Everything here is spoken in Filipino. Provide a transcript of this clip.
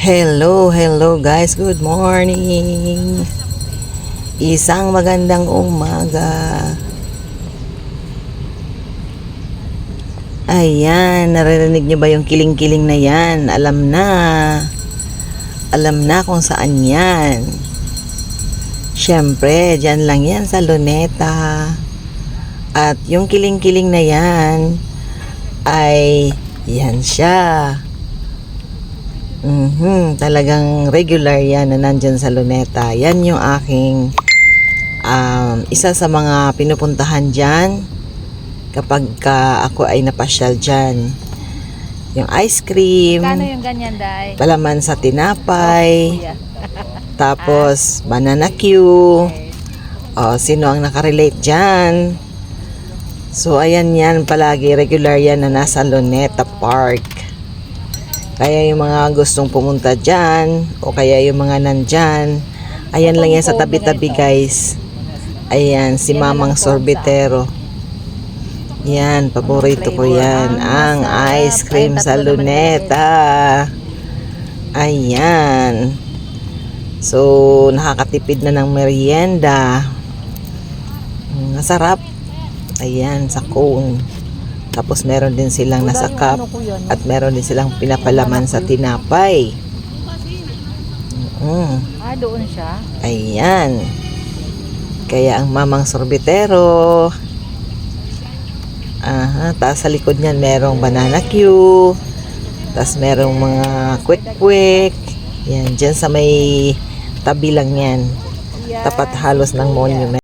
Hello, hello guys. Good morning. Isang magandang umaga. Ayan, naririnig niyo ba yung kiling-kiling na yan? Alam na. Alam na kung saan yan. Siyempre, dyan lang yan sa Luneta. At yung kiling-kiling na yan ay yan siya. Mhm, talagang regular yan na nandyan sa Luneta. Yan yung aking um, isa sa mga pinupuntahan dyan kapag ka ako ay napasyal dyan. Yung ice cream, Kano yung ganyan, Day? palaman sa tinapay, Kuya. tapos banana Q. O, sino ang nakarelate dyan? So, ayan yan palagi. Regular yan na nasa Luneta Park. Kaya yung mga gustong pumunta dyan, o kaya yung mga nandyan, ayan lang yan sa tabi-tabi guys. Ayan, si Mamang Sorbetero. Yan, paborito ko yan. Ang ice cream sa Luneta. Ayan. So, nakakatipid na ng merienda. Masarap. Ayan, sa cone. Tapos meron din silang nasa cup. Ano? At meron din silang pinapalaman sa tinapay. Mm, Ah, doon siya. ayan. Kaya ang mamang sorbetero. Aha, tapos sa likod niyan merong banana Q. Tapos merong mga quick-quick. Yan, dyan sa may tabi lang yan. Tapat halos ng monument.